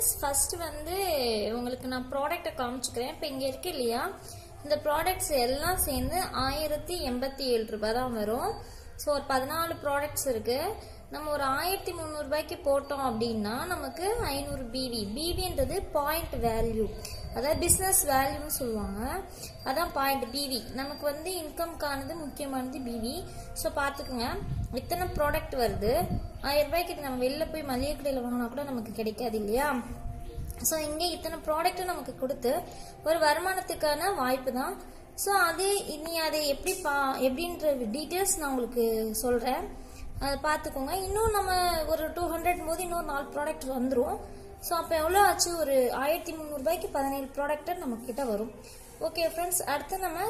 Friends first வந்து உங்களுக்கு நான் ப்ராடக்ட்டை காமிச்சுக்கிறேன். இப்போ இங்கே இருக்கு இல்லையா? இந்த ப்ராடக்ட்ஸ் எல்லாம் சேர்ந்து ஆயிரத்தி எண்பத்தி ஏழு ரூபாய் தான் வரும். ஸோ ஒரு பதினாலு ப்ராடக்ட்ஸ் இருக்குது நம்ம ஒரு ஆயிரத்தி முந்நூறுபாய்க்கு போட்டோம் அப்படின்னா நமக்கு ஐநூறு பிவி பிவின்றது பாயிண்ட் வேல்யூ அதாவது பிஸ்னஸ் வேல்யூன்னு சொல்லுவாங்க. அதான் பாயிண்ட் பிவி நமக்கு வந்து இன்கம்க்கானது முக்கியமானது பிவி ஸோ பார்த்துக்குங்க. இத்தனை ப்ராடக்ட் வருது? ஆயிரம் ரூபாய்க்கு இது நம்ம வெளில போய் மளிகை கடையில் வாங்கினா கூட நமக்கு கிடைக்காது இல்லையா? ஸோ இங்கே இத்தனை ப்ராடக்ட்டும் நமக்கு கொடுத்து ஒரு வருமானத்துக்கான வாய்ப்பு தான். ஸோ அது நீ அதை எப்படி பா எப்படின்ற டீட்டெயில்ஸ் நான் உங்களுக்கு சொல்கிறேன் அதை பார்த்துக்கோங்க. இன்னும் நம்ம ஒரு டூ ஹண்ட்ரட் போது இன்னொரு நாலு ப்ராடக்ட் வந்துடும் ஸோ அப்போ எவ்வளோ ஆச்சு? ஒரு ஆயிரத்தி முந்நூறுபாய்க்கு பதினேழு ப்ராடக்ட் நம்ம வரும். ஓகே ஃப்ரெண்ட்ஸ் அடுத்து நம்ம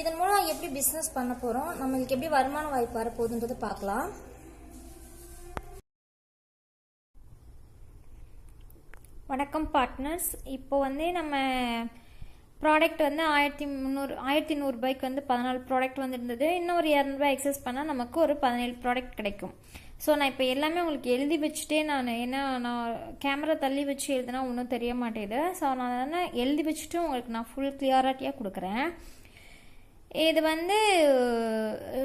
இதன் மூலம் எப்படி பிஸ்னஸ் பண்ண போகிறோம் நம்மளுக்கு எப்படி வருமான வாய்ப்பு வரப்போகுதுன்றதை பார்க்கலாம். வணக்கம் பார்ட்னர்ஸ் இப்போ வந்து நம்ம ப்ராடக்ட் வந்து ஆயிரத்தி முந்நூறு ஆயிரத்தி நூறுரூபாய்க்கு வந்து பதினாலு ப்ராடக்ட் வந்துருந்தது. இன்னும் ஒரு இரநூறுபா எக்ஸஸ் பண்ணால் நமக்கு ஒரு பதினேழு ப்ராடக்ட் கிடைக்கும். ஸோ நான் இப்போ எல்லாமே உங்களுக்கு எழுதி வச்சுட்டே நான். ஏன்னா நான் கேமரா தள்ளி வச்சு எழுதுனா ஒன்றும் தெரிய மாட்டேது ஸோ நான் அதனால் எழுதி வச்சுட்டு உங்களுக்கு நான் ஃபுல் கிளியாரிட்டியாக கொடுக்குறேன். இது வந்து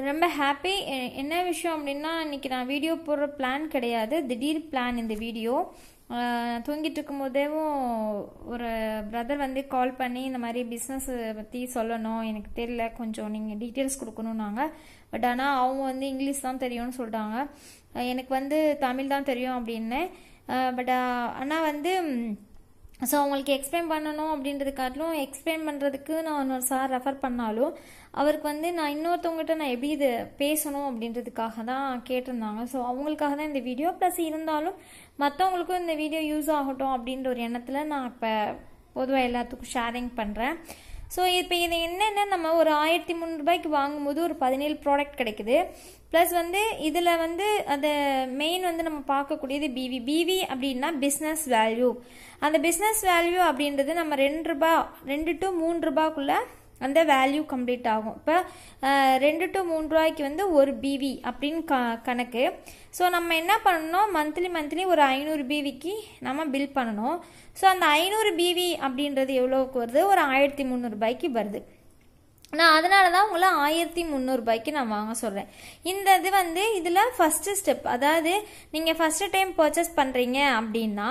ரொம்ப ஹாப்பி என்ன விஷயம் அப்படின்னா இன்னைக்கு நான் வீடியோ போடுற பிளான் கிடையாது. திடீர் பிளான் இந்த வீடியோ தூங்கிட்டு இருக்கும்போதேவும் ஒரு பிரதர் வந்து கால் பண்ணி இந்த மாதிரி பிஸ்னஸ் பற்றி சொல்லணும். எனக்கு தெரியல கொஞ்சம் நீங்கள் டீட்டெயில்ஸ் கொடுக்கணுன்னாங்க பட் ஆனால் அவங்க வந்து இங்கிலீஷ் தான் தெரியும்னு சொல்லிட்டாங்க எனக்கு வந்து தமிழ் தான் தெரியும் அப்படின்னு பட் ஆனால் வந்து ஸோ அவங்களுக்கு எக்ஸ்பிளைன் பண்ணணும் அப்படின்றதுக்காட்டிலும் எக்ஸ்பிளைன் பண்ணுறதுக்கு நான் இன்னொரு சார் ரெஃபர் பண்ணாலும் அவருக்கு வந்து நான் இன்னொருத்தவங்ககிட்ட நான் எப்படி இது பேசணும் அப்படின்றதுக்காக தான் கேட்டிருந்தாங்க. ஸோ அவங்களுக்காக தான் இந்த வீடியோ ப்ளஸ் இருந்தாலும் மற்றவங்களுக்கும் இந்த வீடியோ யூஸ் ஆகட்டும் அப்படின்ற ஒரு எண்ணத்தில் நான் இப்போ பொதுவாக எல்லாத்துக்கும் ஷேரிங் பண்ணுறேன் ஸோ இப்போ இது என்னென்ன நம்ம ஒரு ஆயிரத்தி முந்நூறுபாய்க்கு வாங்கும்போது ஒரு பதினேழு ப்ராடக்ட் கிடைக்குது. ப்ளஸ் வந்து இதில் வந்து அது மெயின் வந்து நம்ம பார்க்கக்கூடியது பிவி பிவி அப்படின்னா பிஸ்னஸ் வேல்யூ அந்த பிஸ்னஸ் வேல்யூ அப்படின்றது நம்ம ரெண்டு ரூபா ரெண்டு டு மூணு ரூபாக்குள்ளே அந்த வேல்யூ கம்ப்ளீட் ஆகும். இப்போ ரெண்டு டு மூணு ரூபாய்க்கு வந்து ஒரு பிவி அப்படின்னு க கணக்கு. ஸோ நம்ம என்ன பண்ணணும்? மந்த்லி மந்த்லி ஒரு ஐநூறு பிவிக்கு நம்ம பில் பண்ணணும். ஸோ அந்த ஐநூறு பிவி அப்படின்றது எவ்வளோவுக்கு வருது? ஒரு ஆயிரத்தி முந்நூறுபாய்க்கு வருது. நான் அதனால தான் உங்களை ஆயிரத்தி முந்நூறுபாய்க்கு நான் வாங்க சொல்கிறேன் இந்த இது வந்து இதில் ஃபஸ்ட்டு ஸ்டெப் அதாவது நீங்கள் ஃபஸ்ட்டு டைம் பர்ச்சேஸ் பண்ணுறீங்க அப்படின்னா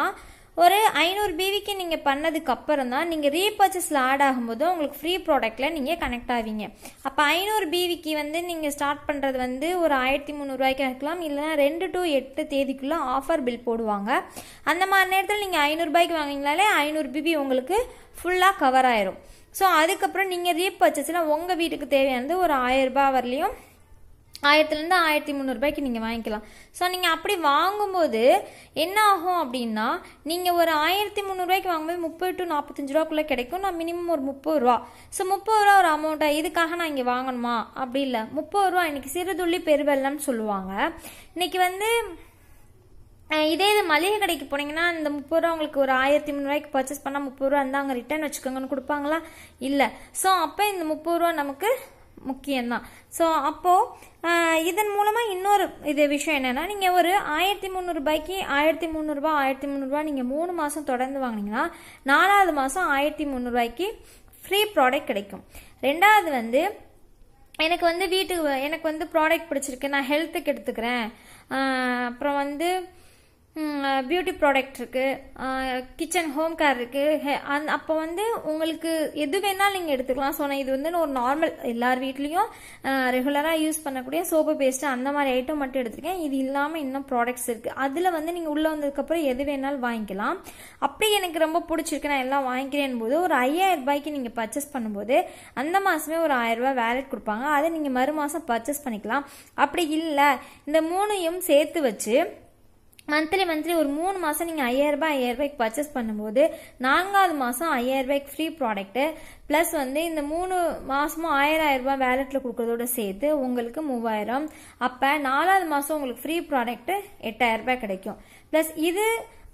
ஒரு ஐநூறு பிவிக்கு நீங்கள் பண்ணதுக்கு அப்புறம் தான் நீங்கள் ரீபர்ச்சேஸில் ஆட் ஆகும்போது உங்களுக்கு ஃப்ரீ ப்ராடக்ட்டில் நீங்கள் கனெக்ட் ஆவீங்க. அப்போ ஐநூறு பிவிக்கு வந்து நீங்கள் ஸ்டார்ட் பண்ணுறது வந்து ஒரு ஆயிரத்தி முந்நூறுரூவாய்க்கு இருக்கலாம் இல்லைனா ரெண்டு டு எட்டு தேதிக்குள்ளே ஆஃபர் பில் போடுவாங்க. அந்த மாதிரி நேரத்தில் நீங்கள் ஐநூறுபாய்க்கு வாங்கினாலே ஐநூறு பிபி உங்களுக்கு ஃபுல்லாக கவர் ஆயிரும். ஸோ அதுக்கப்புறம் நீங்கள் ரீபர்ச்சேஸில் உங்கள் வீட்டுக்கு தேவையானது ஒரு ஆயிரம் வரலையும் ஆயிரத்துலேருந்து ஆயிரத்தி முந்நூறுபாய்க்கு நீங்கள் வாங்கிக்கலாம். ஸோ நீங்கள் அப்படி வாங்கும்போது என்ன ஆகும் அப்படின்னா நீங்கள் ஒரு ஆயிரத்தி முந்நூறுபாய்க்கு வாங்கும்போது முப்பது டு நாற்பத்தஞ்சு ரூபாக்குள்ளே கிடைக்கும். நான் மினிமம் ஒரு முப்பது ரூபா. ஸோ முப்பது ரூபா ஒரு அமௌண்ட்டாக இதுக்காக நான் இங்கே வாங்கணுமா? அப்படி இல்லை. முப்பது ரூபா இன்றைக்கி சிறுதுள்ளி பெருவெள்ளம்னு சொல்லுவாங்க. இன்னைக்கு வந்து இதே இது மளிகை கடைக்கு போனீங்கன்னா இந்த முப்பது ரூபா உங்களுக்கு ஒரு ஆயிரத்தி முந்நூறுவாய்க்கு பர்ச்சேஸ் பண்ணால் முப்பது ரூபா இருந்தாங்க ரிட்டர்ன் வச்சுக்கோங்கன்னு கொடுப்பாங்களா? இல்லை. ஸோ அப்போ இந்த முப்பது ரூபா நமக்கு முக்கியம்தான். ஸோ அப்போது இதன் மூலமாக இன்னொரு இது விஷயம் என்னென்னா நீங்கள் ஒரு ஆயிரத்தி முந்நூறுபாய்க்கு ஆயிரத்தி முந்நூறுபா ஆயிரத்தி முந்நூறுபா நீங்கள் மூணு மாதம் தொடர்ந்து வாங்கினீங்கன்னா நாலாவது மாதம் ஆயிரத்தி முந்நூறுபாய்க்கு ஃப்ரீ ப்ராடக்ட் கிடைக்கும். ரெண்டாவது வந்து எனக்கு வந்து வீட்டுக்கு எனக்கு வந்து ப்ராடக்ட் பிடிச்சிருக்கு நான் ஹெல்த்துக்கு எடுத்துக்கிறேன். அப்புறம் வந்து பியூட்டி ப்ராடக்ட் இருக்குது கிச்சன் ஹோம் கேர் இருக்குது அந் அப்போ வந்து உங்களுக்கு எது வேணாலும் நீங்கள் எடுத்துக்கலாம். ஸோ நான் இது வந்து ஒரு நார்மல் எல்லார் வீட்லேயும் ரெகுலராக யூஸ் பண்ணக்கூடிய சோப்பு பேஸ்ட்டு அந்த மாதிரி ஐட்டம் மட்டும் எடுத்துருக்கேன். இது இல்லாமல் இன்னும் ப்ராடக்ட்ஸ் இருக்குது அதில் வந்து நீங்கள் உள்ளே வந்ததுக்கப்புறம் எது வேணாலும் வாங்கிக்கலாம். அப்படி எனக்கு ரொம்ப பிடிச்சிருக்கு. நான் எல்லாம் வாங்கிக்கிறேன் போது ஒரு ஐயாயிரம் ரூபாய்க்கு நீங்கள் பர்ச்சேஸ் பண்ணும்போது அந்த மாதமே ஒரு ஆயிரம் ரூபாய் வேலெட் கொடுப்பாங்க. அதை நீங்கள் மறு மாதம் பர்ச்சேஸ் பண்ணிக்கலாம். அப்படி இல்லை. இந்த மூணையும் சேர்த்து வச்சு மந்த்லி மந்த்லி ஒரு மூணு மாதம் நீங்கள் ஐயாயிரரூபா ஐயாயிரரூபாய்க்கு பர்ச்சேஸ் பண்ணும்போது நான்காவது மாதம் ஐயாயிரரூபாய்க்கு ஃப்ரீ ப்ராடக்ட்டு ப்ளஸ் வந்து இந்த மூணு மாதமும் ஆயிரம் ஆயிரரூபா வேலெட்டில் கொடுக்குறதோட சேர்த்து உங்களுக்கு மூவாயிரம். அப்போ நாலாவது மாதம் உங்களுக்கு ஃப்ரீ ப்ராடக்ட்டு எட்டாயிரரூபாய் கிடைக்கும். ப்ளஸ் இது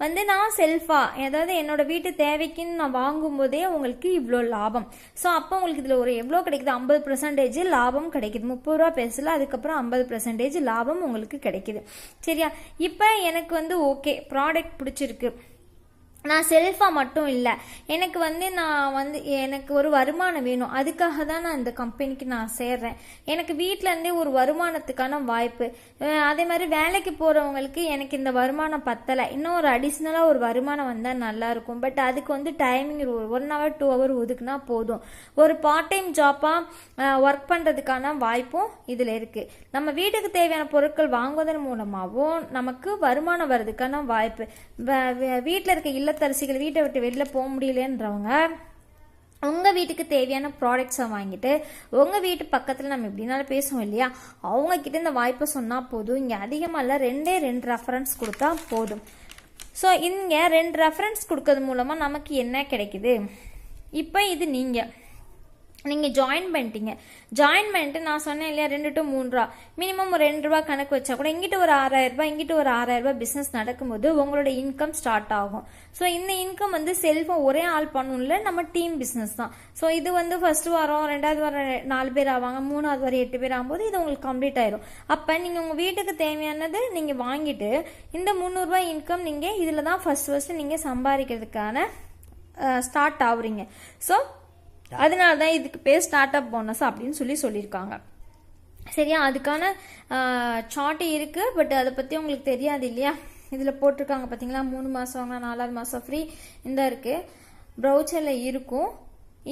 வந்து நான் செல்ஃபாக அதாவது என்னோட வீட்டு தேவைக்குன்னு நான் வாங்கும்போதே உங்களுக்கு இவ்வளோ லாபம். ஸோ அப்போ உங்களுக்கு இதில் ஒரு எவ்வளோ கிடைக்குது? ஐம்பது பர்சன்டேஜ் லாபம் கிடைக்குது. முப்பது ரூபா பேசல அதுக்கப்புறம் ஐம்பது பர்சன்டேஜ் லாபம் உங்களுக்கு கிடைக்குது. சரியா? இப்போ எனக்கு வந்து ஓகே ப்ராடக்ட் பிடிச்சிருக்கு. நான் செல்ஃபாக மட்டும் இல்லை. எனக்கு வந்து நான் வந்து எனக்கு ஒரு வருமானம் வேணும். அதுக்காக தான் நான் இந்த கம்பெனிக்கு நான் சேர்றேன். எனக்கு வீட்டிலேருந்தே ஒரு வருமானத்துக்கான வாய்ப்பு. அதே மாதிரி வேலைக்கு போகிறவங்களுக்கு எனக்கு இந்த வருமானம் பத்தலை. இன்னும் ஒரு அடிஷ்னலாக ஒரு வருமானம் வந்தால் நல்லாயிருக்கும் பட் அதுக்கு வந்து timing one hour two hour ஒதுக்குனா போதும். ஒரு பார்ட் டைம் ஜாப்பாக ஒர்க் பண்ணுறதுக்கான வாய்ப்பும் இதில் இருக்குது நம்ம வீட்டுக்கு தேவையான பொருட்கள் வாங்குவதன் மூலமாகவும் நமக்கு வருமானம் வர்றதுக்கான வாய்ப்பு. வீட்டில் இருக்க இல்லத்தரசிகள் வீட்டை விட்டு வெளில போக முடியலன்றவங்க உங்கள் வீட்டுக்கு தேவையான ப்ராடக்ட்ஸை வாங்கிட்டு உங்கள் வீட்டு பக்கத்தில் நம்ம எப்படினாலும் பேசுவோம் இல்லையா? அவங்க கிட்ட இந்த வாய்ப்பை சொன்னால் போதும். இங்கே அதிகமாக இல்லை ரெண்டே ரெண்டு ரெஃபரன்ஸ் கொடுத்தா போதும். ஸோ இங்கே ரெண்டு ரெஃபரன்ஸ் கொடுக்கறது மூலமாக நமக்கு என்ன கிடைக்குது? இப்போ இது நீங்கள் நீங்கள் ஜாயின் பண்ணிட்டீங்க. ஜாயின் பண்ணிட்டு நான் சொன்னேன் இல்லையா ரெண்டு டு மூணு ரூபா மினிமம் ஒரு ரெண்டு ரூபா கணக்கு வச்சா கூட இங்கிட்ட ஒரு ஆறாயிரம் ரூபாய் இங்கிட்ட ஒரு ஆறாயிரம் பிஸ்னஸ் நடக்கும்போது உங்களோட இன்கம் ஸ்டார்ட் ஆகும். ஸோ இந்த இன்கம் வந்து செல்ஃபும் ஒரே ஆள் பண்ணணும்ல நம்ம டீம் பிஸ்னஸ் தான். ஸோ இது வந்து ஃபர்ஸ்ட் வாரம் ரெண்டாவது வாரம் நாலு பேர் ஆவாங்க மூணாவது வாரம் எட்டு பேர் ஆகும்போது இது உங்களுக்கு கம்ப்ளீட் ஆயிரும். அப்போ நீங்கள் உங்கள் வீட்டுக்கு தேவையானது நீங்கள் வாங்கிட்டு இந்த முந்நூறுரூவா இன்கம் நீங்கள் இதில் தான் ஃபர்ஸ்ட் ஃபர்ஸ்ட் நீங்கள் சம்பாதிக்கிறதுக்கான ஸ்டார்ட் ஆகுறீங்க. ஸோ அதனால தான் இதுக்கு பேர் ஸ்டார்ட் அப் போனஸ் அப்படின்னு சொல்லி சொல்லியிருக்காங்க. சரியா? அதுக்கான சார்ட் இருக்கு பட் அதை பற்றி உங்களுக்கு தெரியாது இல்லையா? இதில் போட்டிருக்காங்க பார்த்தீங்களா மூணு மாதம் வாங்கினா நாலாவது மாதம் ஃப்ரீ இந்த இருக்கு. ப்ரௌச்சரில் இருக்கும்.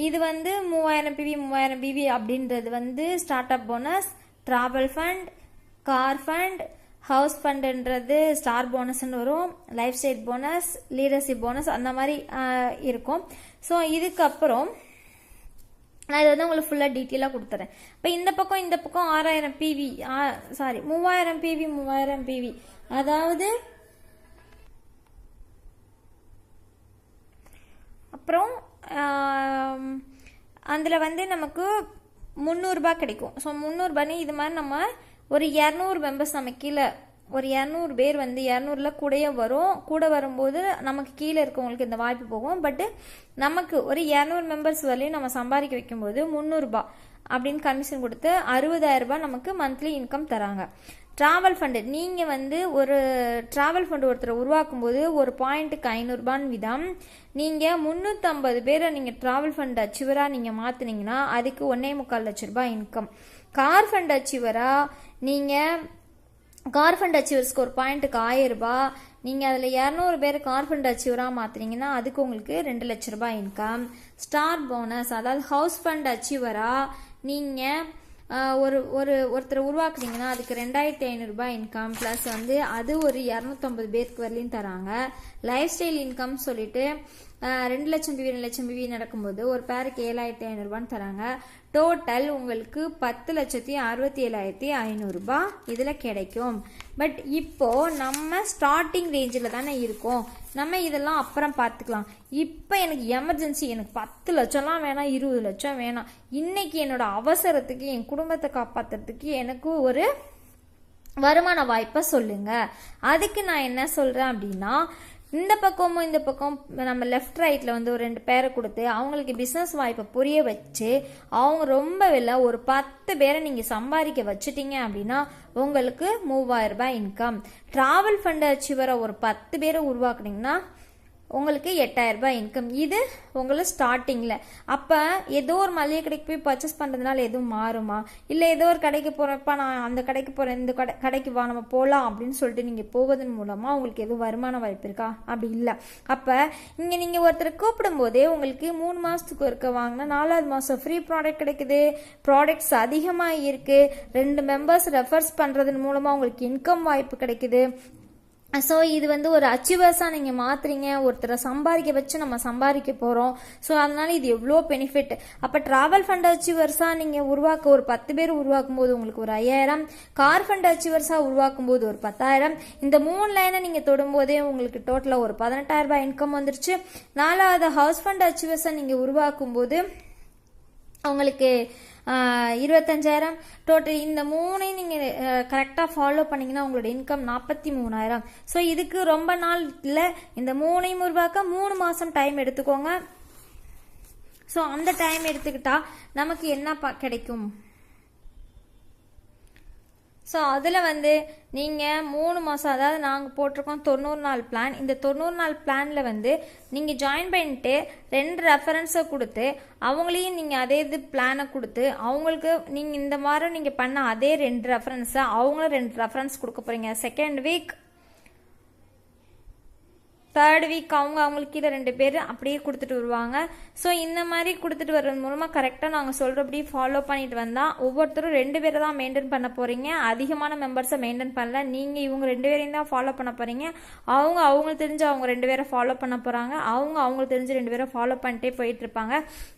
இது வந்து மூவாயிரம் பிவி மூவாயிரம் பிவி அப்படின்றது வந்து start up bonus travel fund car fund house ஃபண்டுன்றது star போனஸ்ன்னு வரும். Life style bonus leadership bonus அந்த மாதிரி இருக்கும். ஸோ இதுக்கப்புறம் நான் இதை வந்து உங்களுக்கு ஃபுல்லாக டீட்டெயிலாக கொடுத்துறேன். இப்போ இந்த பக்கம் இந்த பக்கம் ஆறாயிரம் பிவி சாரி மூவாயிரம் பிவி மூவாயிரம் பிவி அதாவது அப்புறம் அதில் வந்து நமக்கு முந்நூறுரூபா கிடைக்கும். ஸோ முந்நூறுரூபானே இது மாதிரி நம்ம ஒரு இரநூறு மெம்பர்ஸ் நம்ம கீழே ஒரு இரநூறு பேர் வந்து இரநூறுல கூடயே வரும். கூட வரும்போது நமக்கு கீழே இருக்கவங்களுக்கு இந்த வாய்ப்பு போகும். பட்டு நமக்கு ஒரு இரநூறு மெம்பர்ஸ் வரலையும் நம்ம சம்பாதிக்க வைக்கும்போது முந்நூறுரூபா அப்படின்னு கமிஷன் கொடுத்து அறுபதாயிரம் ரூபாய் நமக்கு மந்த்லி இன்கம் தராங்க. ட்ராவல் ஃபண்டு நீங்கள் வந்து ஒரு ட்ராவல் ஃபண்டு ஒருத்தரை உருவாக்கும் போது ஒரு பாயிண்ட்டுக்கு ஐநூறுரூபான்னு விதம். நீங்கள் முந்நூற்றம்பது பேரை நீங்கள் ட்ராவல் ஃபண்ட் அச்சீவராக நீங்கள் மாற்றினீங்கன்னா அதுக்கு ஒன்றே முக்கால் லட்ச ரூபாய் இன்கம் கார் ஃபண்ட் அச்சீவராக நீங்கள் கார்ஃபண்ட் அச்சீவர்ஸ்க்கு ஒரு பாயிண்ட்டுக்கு ஆயிரம் ரூபாய். நீங்கள் அதில் இரநூறு பேர் கார்ஃபண்ட் அச்சீவராக மாற்றுனீங்கன்னா அதுக்கு உங்களுக்கு ரெண்டு லட்ச ரூபாய் இன்கம் ஸ்டார் போனஸ் அதாவது ஹவுஸ் ஃபண்ட் அச்சீவராக நீங்கள் ஒரு ஒரு ஒருத்தரை உருவாக்குனீங்கன்னா அதுக்கு ரெண்டாயிரத்தி ஐநூறுரூபா இன்கம் ப்ளஸ் வந்து அது ஒரு இரநூத்தம்பது பேருக்கு வரலையும் தராங்க. லைஃப் ஸ்டைல் இன்கம் சொல்லிட்டு ரெண்டு லட்சம் பிவி ரெண்டு லட்சம் பிவி நடக்கும்போது ஒரு பேருக்கு ஏழாயிரத்தி ஐநூறுரூபான்னு தராங்க. டோட்டல் உங்களுக்கு பத்து லட்சத்தி அறுபத்தி ஏழாயிரத்தி ஐநூறுரூபா இதில் கிடைக்கும். பட் இப்போ நம்ம ஸ்டார்டிங் ரேஞ்சில் தானே இருக்கோம். நம்ம இதெல்லாம் அப்புறம் பார்த்துக்கலாம். இப்போ எனக்கு எமர்ஜென்சி எனக்கு பத்து லட்சம்லாம் வேணாம் இருபது லட்சம் வேணாம். இன்னைக்கு என்னோட அவசரத்துக்கு என் குடும்பத்தை காப்பாத்துறதுக்கு எனக்கு ஒரு வருமான வாய்ப்பை சொல்லுங்க. அதுக்கு நான் என்ன சொல்கிறேன் அப்படின்னா இந்த பக்கமும் இந்த பக்கம் நம்ம லெஃப்ட் ரைட்டில் வந்து ஒரு ரெண்டு பேரை கொடுத்து அவங்களுக்கு பிஸ்னஸ் வாய்ப்பை புரிய வச்சு அவங்க ரொம்ப இல்லை ஒரு பத்து பேரை நீங்கள் சம்பாதிக்க வச்சுட்டீங்க அப்படின்னா உங்களுக்கு மூவாயிரம் ரூபாய் இன்கம் ட்ராவல் ஃபண்டை அச்சீவரை ஒரு பத்து பேரை உருவாக்குனீங்கன்னா உங்களுக்கு எட்டாயிரரூபா இன்கம் இது உங்களுக்கு ஸ்டார்டிங்கில் அப்போ ஏதோ ஒரு மளிகை கடைக்கு போய் பர்ச்சேஸ் பண்ணுறதுனால எதுவும் மாறுமா? இல்லை ஏதோ ஒரு கடைக்கு போகிறப்ப நான் அந்த கடைக்கு போகிறேன் இந்த கடை கடைக்கு வா நம்ம போகலாம் அப்படின்னு சொல்லிட்டு நீங்கள் போவதன் மூலமாக உங்களுக்கு எதுவும் வருமான வாய்ப்பு இருக்கா? அப்படி இல்லை. அப்போ இங்கே நீங்கள் ஒருத்தரை கூப்பிடும் போதே உங்களுக்கு மூணு மாதத்துக்கு ஒருக்க வாங்கினா நாலாவது மாதம் ஃப்ரீ ப்ராடக்ட் கிடைக்குது. ப்ராடக்ட்ஸ் அதிகமாக இருக்குது ரெண்டு மெம்பர்ஸ் ரெஃபர்ஸ் பண்ணுறதன் மூலமாக உங்களுக்கு இன்கம் வாய்ப்பு கிடைக்குது. ஸோ இது வந்து ஒரு அச்சீவர்ஸாக நீங்கள் மாற்றுறீங்க ஒருத்தரை சம்பாதிக்க வச்சு நம்ம சம்பாதிக்க போகிறோம் ஸோ அதனால இது எவ்வளோ பெனிஃபிட் அப்போ ட்ராவல் ஃபண்ட் அச்சீவர்ஸாக நீங்கள் உருவாக்க ஒரு பத்து பேர் உருவாக்கும் போது உங்களுக்கு ஒரு ஐயாயிரம். கார் ஃபண்ட் அச்சீவர்ஸாக உருவாக்கும் போது ஒரு பத்தாயிரம். இந்த மூணு லைனை நீங்கள் தொடும்போதே உங்களுக்கு டோட்டலாக ஒரு பதினெட்டாயிரம் ரூபாய் இன்கம் வந்துருச்சு. நாலாவது ஹவுஸ் ஃபண்ட் அச்சீவர்ஸாக நீங்கள் உருவாக்கும் போது உங்களுக்கு இருபத்தஞ்சாயிரம். டோட்டல் இந்த மூணையும் நீங்கள் கரெக்டாக ஃபாலோ பண்ணீங்கன்னா உங்களோட இன்கம் நாற்பத்தி மூணாயிரம் ஸோ இதுக்கு ரொம்ப நாள் இல்லை. இந்த மூணையும் உருவாக்க மூணு மாதம் டைம் எடுத்துக்கோங்க. ஸோ அந்த டைம் எடுத்துக்கிட்டா நமக்கு என்ன கிடைக்கும்? ஸோ அதில் வந்து நீங்கள் மூணு மாதம் அதாவது நாங்கள் போட்டிருக்கோம் தொண்ணூறு நாள் பிளான் இந்த தொண்ணூறு நாள் பிளானில் வந்து நீங்கள் ஜாயின் பண்ணிட்டு ரெண்டு ரெஃபரன்ஸை கொடுத்து அவங்களையும் நீங்கள் அதே இது பிளானை கொடுத்து அவங்களுக்கு நீங்கள் இந்த வாரம் நீங்கள் பண்ண அதே ரெண்டு ரெஃபரன்ஸை அவங்களும் ரெண்டு ரெஃபரன்ஸ் கொடுக்க போகிறீங்க செகண்ட் வீக் தேர்ட் வீக் அவங்க அவங்களுக்கு கீழே ரெண்டு பேர் அப்படியே கொடுத்துட்டு வருவாங்க. ஸோ இந்த மாதிரி கொடுத்துட்டு வர்றது மூலமாக கரெக்டாக நாங்கள் சொல்கிறபடி ஃபாலோ பண்ணிட்டு வந்தால் ஒவ்வொருத்தரும் ரெண்டு பேரை தான் மெயின்டைன் பண்ண போகிறீங்க அதிகமான மெம்பர்ஸை மெயின்டைன் பண்ணல. நீங்கள் இவங்க ரெண்டு பேரையும் தான் ஃபாலோ பண்ண போகிறீங்க அவங்க அவங்களுக்கு தெரிஞ்சு அவங்க ரெண்டு பேரை ஃபாலோ பண்ண போகிறாங்க அவங்க அவங்களுக்கு தெரிஞ்சு ரெண்டு பேரை ஃபாலோ பண்ணிட்டே போயிட்டு இருப்பாங்க.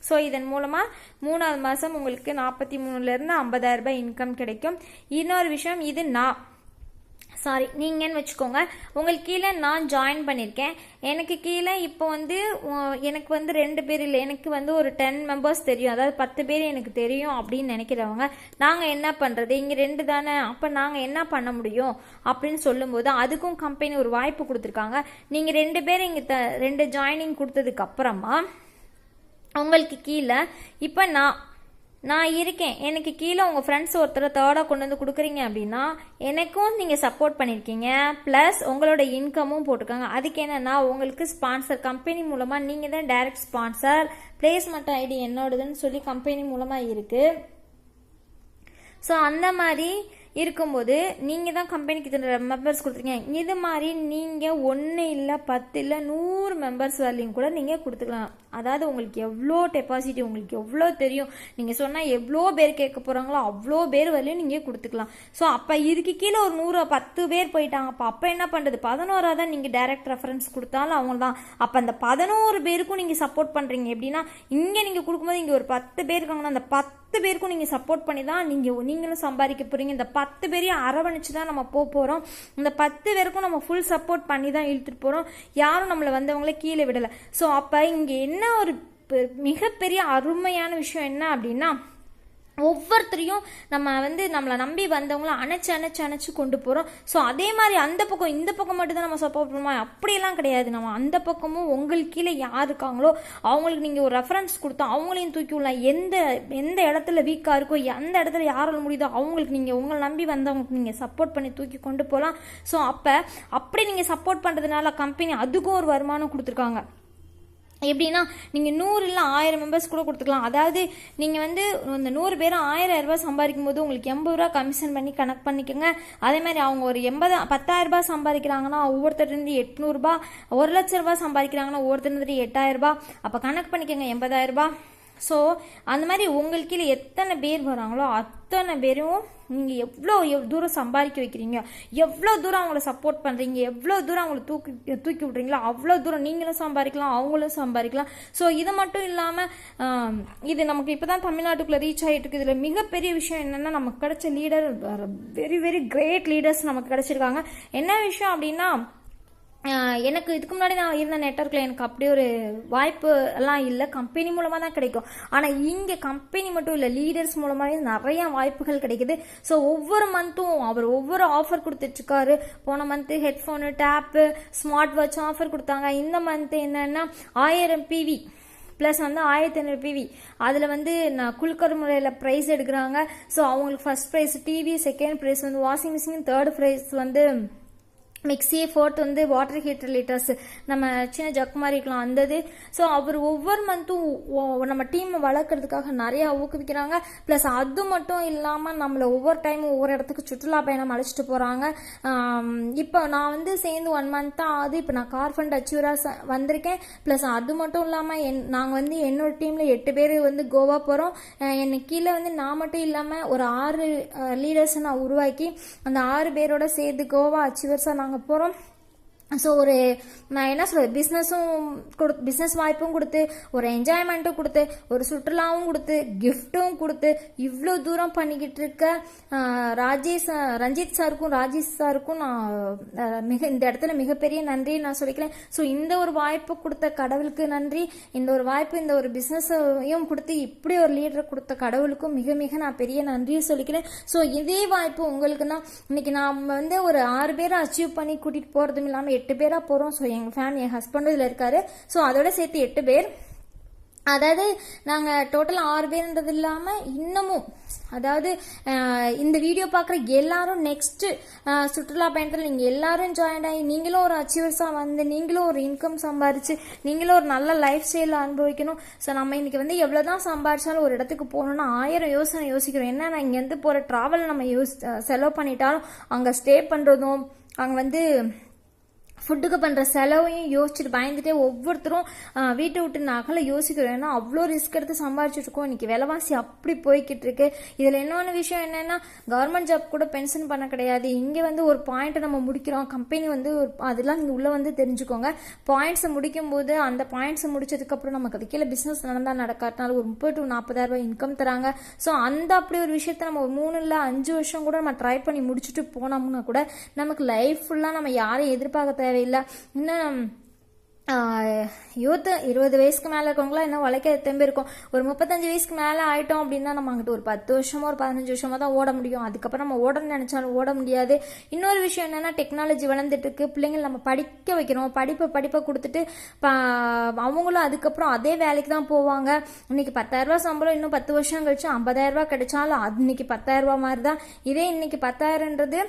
ஸோ இதன் மூலமாக மூணாவது மாதம் உங்களுக்கு நாற்பத்தி மூணுலேருந்து ஐம்பதாயிரம் ரூபாய் இன்கம் கிடைக்கும். இன்னொரு விஷயம் இது நான் சாரி நீங்கன்னு வச்சுக்கோங்க. உங்களுக்கு கீழே நான் ஜாயின் பண்ணியிருக்கேன் எனக்கு கீழே இப்போ வந்து எனக்கு வந்து ரெண்டு பேர் இல்லை. எனக்கு வந்து ஒரு டென் மெம்பர்ஸ் தெரியும். அதாவது பத்து பேர் எனக்கு தெரியும் அப்படின்னு நினைக்கிறவங்க நாங்கள் என்ன பண்ணுறது இங்கே ரெண்டு தானே. அப்போ நாங்கள் என்ன பண்ண முடியும்? அப்படின்னு சொல்லும்போது அதுக்கும் கம்பெனி ஒரு வாய்ப்பு கொடுத்துருக்காங்க. நீங்கள் ரெண்டு பேர் இங்கே த ரெண்டு ஜாயினிங் கொடுத்ததுக்கு அப்புறமா உங்களுக்கு கீழே இப்போ நான் நான் இருக்கேன். எனக்கு கீழே உங்கள் ஃப்ரெண்ட்ஸ் ஒருத்தரை தேர்டாக கொண்டு வந்து கொடுக்குறீங்க அப்படின்னா எனக்கும் நீங்கள் சப்போர்ட் பண்ணியிருக்கீங்க ப்ளஸ் உங்களோட இன்கமும் போட்டிருக்காங்க. அதுக்கு என்னென்னா உங்களுக்கு ஸ்பான்சர் கம்பெனி மூலமாக நீங்கள் தான் டைரக்ட் ஸ்பான்சர் பிளேஸ்மெண்ட் ஐடி என்னோடதுன்னு சொல்லி கம்பெனி மூலமாக இருக்குது ஸோ அந்த மாதிரி இருக்கும்போது நீங்கள் தான் கம்பெனிக்கு இத்தனை மெம்பர்ஸ் கொடுத்துருக்கீங்க. இது மாதிரி நீங்கள் ஒன்று இல்லை பத்து இல்லை நூறு மெம்பர்ஸ் வரலையும் கூட நீங்கள் கொடுத்துக்கலாம். அதாவது உங்களுக்கு எவ்வளோ டெபாசிட் உங்களுக்கு எவ்வளோ தெரியும். நீங்கள் சொன்னால் எவ்வளோ பேர் கேட்க போகிறாங்களோ அவ்வளோ பேர் வரலையும் நீங்கள் கொடுத்துக்கலாம். ஸோ அப்போ இதுக்கு கீழே ஒரு நூறு பத்து பேர் போயிட்டாங்க. அப்போ அப்போ என்ன பண்ணுறது பதினோராக தான் நீங்கள் டைரக்ட் ரெஃபரன்ஸ் கொடுத்தாலும் அவங்க தான். அப்போ அந்த பதினோரு பேருக்கும் நீங்கள் சப்போர்ட் பண்ணுறீங்க எப்படின்னா இங்கே நீங்கள் கொடுக்கும்போது இங்கே ஒரு பத்து பேர் இருக்காங்கன்னா அந்த பத்து பத்து பேருக்கும் நீங்கள் சப்போர்ட் பண்ணி தான் நீங்கள் நீங்களும் சம்பாதிக்க போகிறீங்க இந்த பத்து பேரையும் அரவணைச்சு தான் நம்ம போக போகிறோம் இந்த பத்து பேருக்கும் நம்ம ஃபுல் சப்போர்ட் பண்ணி தான் இழுத்துட்டு போகிறோம் யாரும் நம்மளை வந்தவங்கள கீழே விடலை. ஸோ அப்போ இங்கே என்ன ஒரு மிகப்பெரிய அருமையான விஷயம் என்ன அப்படின்னா ஒவ்வொருத்தரையும் நம்ம வந்து நம்மளை நம்பி வந்தவங்கள அணைச்சு அணைச்சு அணைச்சு கொண்டு போகிறோம் ஸோ அதே மாதிரி அந்த பக்கம் இந்த பக்கம் மட்டும்தான் நம்ம சப்போர்ட் பண்ணுவோம்? அப்படியெல்லாம் கிடையாது. நம்ம அந்த பக்கமும் உங்களுக்கு கீழே யார் இருக்காங்களோ அவங்களுக்கு நீங்கள் ஒரு ரெஃபரன்ஸ் கொடுத்தா அவங்களையும் தூக்கி விடலாம். எந்த எந்த இடத்துல வீக்காக இருக்கோ எந்த இடத்துல யாரால் முடியுதோ அவங்களுக்கு நீங்கள் உங்களை நம்பி வந்தவங்களுக்கு நீங்கள் சப்போர்ட் பண்ணி தூக்கி கொண்டு போகலாம் ஸோ அப்போ அப்படி நீங்கள் சப்போர்ட் பண்ணுறதுனால கம்பெனி அதுக்கும் ஒரு வருமானம் கொடுத்துருக்காங்க. எப்படின்னா நீங்கள் நூறு இல்லை ஆயிரம் மெம்பர்ஸ் கூட கொடுத்துக்கலாம். அதாவது நீங்கள் வந்து இந்த நூறு பேரும் ஆயிரம் ரூபாய் சம்பாதிக்கும் போது உங்களுக்கு எண்பது ரூபா கமிஷன் பண்ணி கணக்கு பண்ணிக்கோங்க. அதே மாதிரி அவங்க ஒரு எண்பது பத்தாயிரம் ரூபாய் சம்பாதிக்கிறாங்கன்னா ஒவ்வொருத்தருந்து எட்நூறுபா ஒரு லட்ச ரூபாய் சம்பாதிக்கிறாங்கன்னா ஒவ்வொருத்தருந்து எட்டாயிரம் ரூபாய். அப்போ கணக்கு பண்ணிக்கோங்க எண்பதாயிரம் ரூபாய். ஸோ அந்த மாதிரி உங்களுக்கு கீழே எத்தனை பேர் வராங்களோ அத்தனை பேரும் நீங்கள் எவ்வளோ எவ் தூரம் சம்பாதிக்க வைக்கிறீங்க எவ்வளோ தூரம் அவங்கள சப்போர்ட் பண்ணுறீங்க எவ்வளோ தூரம் அவங்கள தூக்கி தூக்கி விட்றீங்களோ அவ்வளோ தூரம் நீங்களும் சம்பாதிக்கலாம் அவங்களும் சம்பாதிக்கலாம். ஸோ இது மட்டும் இல்லாமல் இது நமக்கு இப்போ தான் தமிழ்நாட்டுக்குள்ளே ரீச் ஆகிட்டு இருக்குது. இதில் மிகப்பெரிய விஷயம் என்னென்னா நமக்கு கிடைச்ச leader very very great leaders நமக்கு கிடச்சிருக்காங்க. என்ன விஷயம் அப்படின்னா எனக்கு இதுக்கு முன்னாடி நான் இருந்த நெட்ஒர்க்கில் எனக்கு அப்படி ஒரு வாய்ப்பு எல்லாம் இல்லை. கம்பெனி மூலமாக தான் கிடைக்கும். ஆனால் இங்கே கம்பெனி மட்டும் இல்லை லீடர்ஸ் மூலமாகவே நிறைய வாய்ப்புகள் கிடைக்குது. ஸோ ஒவ்வொரு மந்த்தும் அவர் ஒவ்வொரு ஆஃபர் கொடுத்துட்ருக்காரு. போன month headphone tab smart watch offer கொடுத்தாங்க. இந்த மந்த்து என்னென்னா ஆயிரம் பிவி ப்ளஸ் வந்து ஆயிரத்தி ஐநூறு பிவி அதில் வந்து நான் குழுக்கர் முறையில் ப்ரைஸ் எடுக்கிறாங்க. ஸோ அவங்களுக்கு first prize TV second prize வந்து வாஷிங் மிஷின் தேர்ட் ப்ரைஸ் வந்து மிக்சி ஃபோர்த் வந்து வாட்டர் ஹீட்டர் லிட்டர்ஸ் நம்ம சின்ன ஜக் மாதிரி இருக்கலாம் அந்த இது. ஸோ அவர் ஒவ்வொரு மந்த்தும் நம்ம டீமை வளர்க்குறதுக்காக நிறையா ஊக்குவிக்கிறாங்க. ப்ளஸ் அது மட்டும் இல்லாமல் நம்மளை ஒவ்வொரு டைமும் ஒவ்வொரு இடத்துக்கு சுற்றுலா பயணம் அழைச்சிட்டு போகிறாங்க இப்போ நான் வந்து சேர்ந்து ஒன் மந்த் தான் ஆகுது. இப்போ நான் கார் ஃபண்ட் அச்சீவராக வந்திருக்கேன். ப்ளஸ் அது மட்டும் இல்லாமல் என் நாங்கள் வந்து என்னோட டீமில் எட்டு பேர் வந்து கோவா போகிறோம் என்னை கீழே வந்து நான் மட்டும் இல்லாமல் ஒரு ஆறு லீடர்ஸை நான் உருவாக்கி அந்த ஆறு பேரோட சேர்ந்து கோவா அச்சீவர்ஸாக நாங்கள் போகிறோம் ஸோ ஒரு நான் என்ன சொல்றது பிஸ்னஸும் கொடு பிஸ்னஸ் வாய்ப்பும் கொடுத்து ஒரு என்ஜாய்மெண்ட்டும் கொடுத்து ஒரு சுற்றுலாவும் கொடுத்து கிஃப்ட்டும் கொடுத்து இவ்வளோ தூரம் பண்ணிக்கிட்டு இருக்க ராஜேஷ் ரஞ்சித் சாருக்கும் ராஜேஷ் சாருக்கும் நான் மிக இந்த இடத்துல மிகப்பெரிய நன்றி நான் சொல்லிக்கிறேன். ஸோ இந்த ஒரு வாய்ப்பு கொடுத்த கடவுளுக்கு நன்றி. இந்த ஒரு வாய்ப்பு இந்த ஒரு பிஸ்னஸையும் கொடுத்து இப்படி ஒரு லீடரை கொடுத்த கடவுளுக்கும் மிக மிக நான் பெரிய நன்றியை சொல்லிக்கிறேன். ஸோ இதே வாய்ப்பு உங்களுக்கு தான் இன்னைக்கு நாம் வந்து ஒரு ஆறு பேரை அச்சீவ் பண்ணி கூட்டிகிட்டு போகிறதும் இல்லாமல் எட்டு பேராக போகிறோம் ஸோ எங்கள் ஃபேமிலி என் ஹஸ்பண்டும் இதில் இருக்காரு. ஸோ அதோட சேர்த்து எட்டு பேர். அதாவது நாங்கள் டோட்டல் ஆறு பேர்ன்றது இல்லாமல் இன்னமும் அதாவது இந்த வீடியோ பார்க்குற எல்லாரும் நெக்ஸ்ட் சுற்றுலா பயணத்தில் நீங்கள் எல்லாரும் ஜாயின் ஆகி நீங்களும் ஒரு அச்சீவர்ஸாக வந்து நீங்களும் ஒரு இன்கம் சம்பாரித்து நீங்களும் ஒரு நல்ல லைஃப் ஸ்டைலில் அனுபவிக்கணும். ஸோ நம்ம இன்றைக்கி வந்து எவ்வளோ தான் சம்பாரிச்சாலும் ஒரு இடத்துக்கு போகணும்னா ஆயிரம் யோசனை யோசிக்கிறோம். என்ன நான் இங்கேருந்து போகிற ட்ராவல் நம்ம யோசி செலவு பண்ணிட்டாலும் அங்கே ஸ்டே பண்ணுறதும் அங்கே வந்து ஃபுட்டுக்கு பண்ணுற செலவையும் யோசிச்சுட்டு பயந்துட்டே ஒவ்வொருத்தரும் வீட்டை விட்டு நகலை யோசிக்கிறோம். ஏன்னா அவ்வளோ ரிஸ்க் எடுத்து சம்பாரிச்சிட்டு இருக்கோம். இன்னைக்கு விலைவாசி அப்படி போய்கிட்டு இருக்கு. இதில் இன்னொன்று விஷயம் என்னன்னா கவர்மெண்ட் ஜாப் கூட பென்ஷன் பண்ண கிடையாது. இங்கே வந்து ஒரு பாயிண்ட்டை நம்ம முடிக்கிறோம். கம்பெனி வந்து ஒரு அதெல்லாம் நீங்கள் உள்ளே வந்து தெரிஞ்சுக்கோங்க. பாயிண்ட்ஸை முடிக்கும் போது அந்த பாயிண்ட்ஸை முடிச்சதுக்கப்புறம் நமக்கு அது கீழே பிஸ்னஸ் நடந்தால் நடக்காட்டினாலும் ஒரு முப்பது டு நாற்பதாயிரம் ரூபாய் இன்கம் தராங்க. ஸோ அந்த அப்படி ஒரு விஷயத்த நம்ம ஒரு மூணு இல்லை அஞ்சு வருஷம் கூட நம்ம ட்ரை பண்ணி முடிச்சுட்டு போனோம்னா கூட நமக்கு லைஃப் ஃபுல்லாக நம்ம யாரையும் எதிர்பார்க்க தேவையில்லை. இன்னும் யூத்து இருபது வயசுக்கு மேலே இருக்கவங்களாம் இன்னும் உழைக்க திரும்பி இருக்கும். ஒரு முப்பத்தஞ்சு வயசுக்கு மேலே ஆயிட்டோம் அப்படின்னா நம்ம அங்கிட்ட ஒரு பத்து வருஷமோ ஒரு பதினஞ்சு வருஷமோ தான் ஓட முடியும். அதுக்கப்புறம் நம்ம ஓடணும்னு நினைச்சாலும் ஓட முடியாது. இன்னொரு விஷயம் என்னன்னா டெக்னாலஜி வளர்ந்துட்டு இருக்கு. பிள்ளைங்களை நம்ம படிக்க வைக்கிறோம். படிப்பை படிப்பை கொடுத்துட்டு அவங்களும் அதுக்கப்புறம் அதே வேலைக்கு தான் போவாங்க. இன்னைக்கு பத்தாயிரரூபா சம்பளம் இன்னும் பத்து வருஷம் கழிச்சு ஐம்பதாயிரரூபா கிடைச்சாலும் அது இன்னைக்கு பத்தாயிரரூபா மாதிரி தான். இதே இன்னைக்கு பத்தாயிரன்றது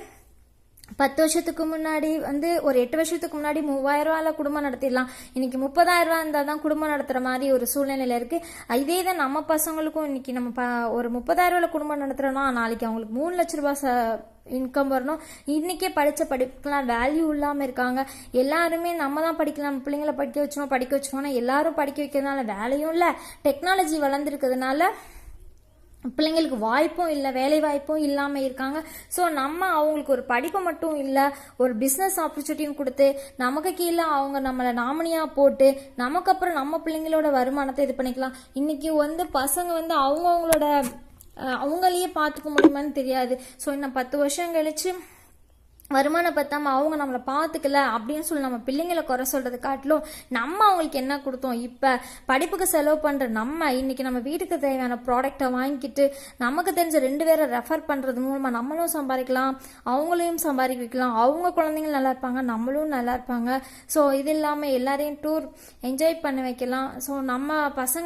பத்து வருஷத்துக்கு முன்னாடி வந்து ஒரு எட்டு வருஷத்துக்கு முன்னாடி மூவாயிரம் ரூபாயில குடும்பம் நடத்திடலாம். இன்னைக்கு முப்பதாயிரம் ரூபாய் இருந்தால் தான் குடும்பம் நடத்துற மாதிரி ஒரு சூழ்நிலையில இருக்கு. இதே தான் நம்ம பசங்களுக்கும் இன்னைக்கு நம்ம ப- ஒரு முப்பதாயிரம் ரூபாயில குடும்பம் நடத்துறோம்னா நாளைக்கு அவங்களுக்கு மூணு லட்ச ரூபாய் ச இன்கம் வரணும். இன்னைக்கே படித்த படிப்புக்கெல்லாம் வேல்யூ இல்லாமல் இருக்காங்க. எல்லாருமே நம்ம தான் படிக்கலாம். பிள்ளைங்களை படிக்க வச்சோம் படிக்க வச்சோம்னா எல்லாரும் படிக்க வைக்கிறதுனால வேலையும் இல்லை. டெக்னாலஜி வளர்ந்துருக்கிறதுனால பிள்ளைங்களுக்கு வாய்ப்பும் இல்லை வேலை வாய்ப்பும் இல்லாமல் இருக்காங்க. ஸோ நம்ம அவங்களுக்கு ஒரு படிப்பு மட்டும் இல்லை ஒரு பிஸ்னஸ் ஆப்பர்ச்சுனிட்டியும் கொடுத்து நமக்கு கீழே அவங்க நம்மளை நாமினியாக போட்டு நமக்கு அப்புறம் நம்ம பிள்ளைங்களோட வருமானத்தை இது பண்ணிக்கலாம். இன்னைக்கு வந்து பசங்க வந்து அவங்கவுங்களோட அவங்களையே பார்த்துக்க முடியுமான்னு தெரியாது. ஸோ இன்னும் பத்து வருஷம் கழிச்சு வருமானம் பத்தாம அவங்க நம்மளை பார்த்துக்கல அப்படின்னு சொல்லி நம்ம பிள்ளைங்களை குறை சொல்றது காட்டிலும் நம்ம அவங்களுக்கு என்ன கொடுத்தோம்? இப்ப படிப்புக்கு செலவு பண்ற நம்ம இன்னைக்கு நம்ம வீட்டுக்கு தேவையான ப்ராடக்டை வாங்கிக்கிட்டு நமக்கு தெரிஞ்ச ரெண்டு பேரை ரெஃபர் பண்றது மூலமா நம்மளும் சம்பாதிக்கலாம் அவங்களையும் சம்பாதிக்க வைக்கலாம். அவங்க குழந்தைங்க நல்லா இருப்பாங்க நம்மளும் நல்லா இருப்பாங்க. ஸோ இது இல்லாம எல்லாரையும் டூர் என்ஜாய் பண்ண வைக்கலாம். ஸோ நம்ம பசங்க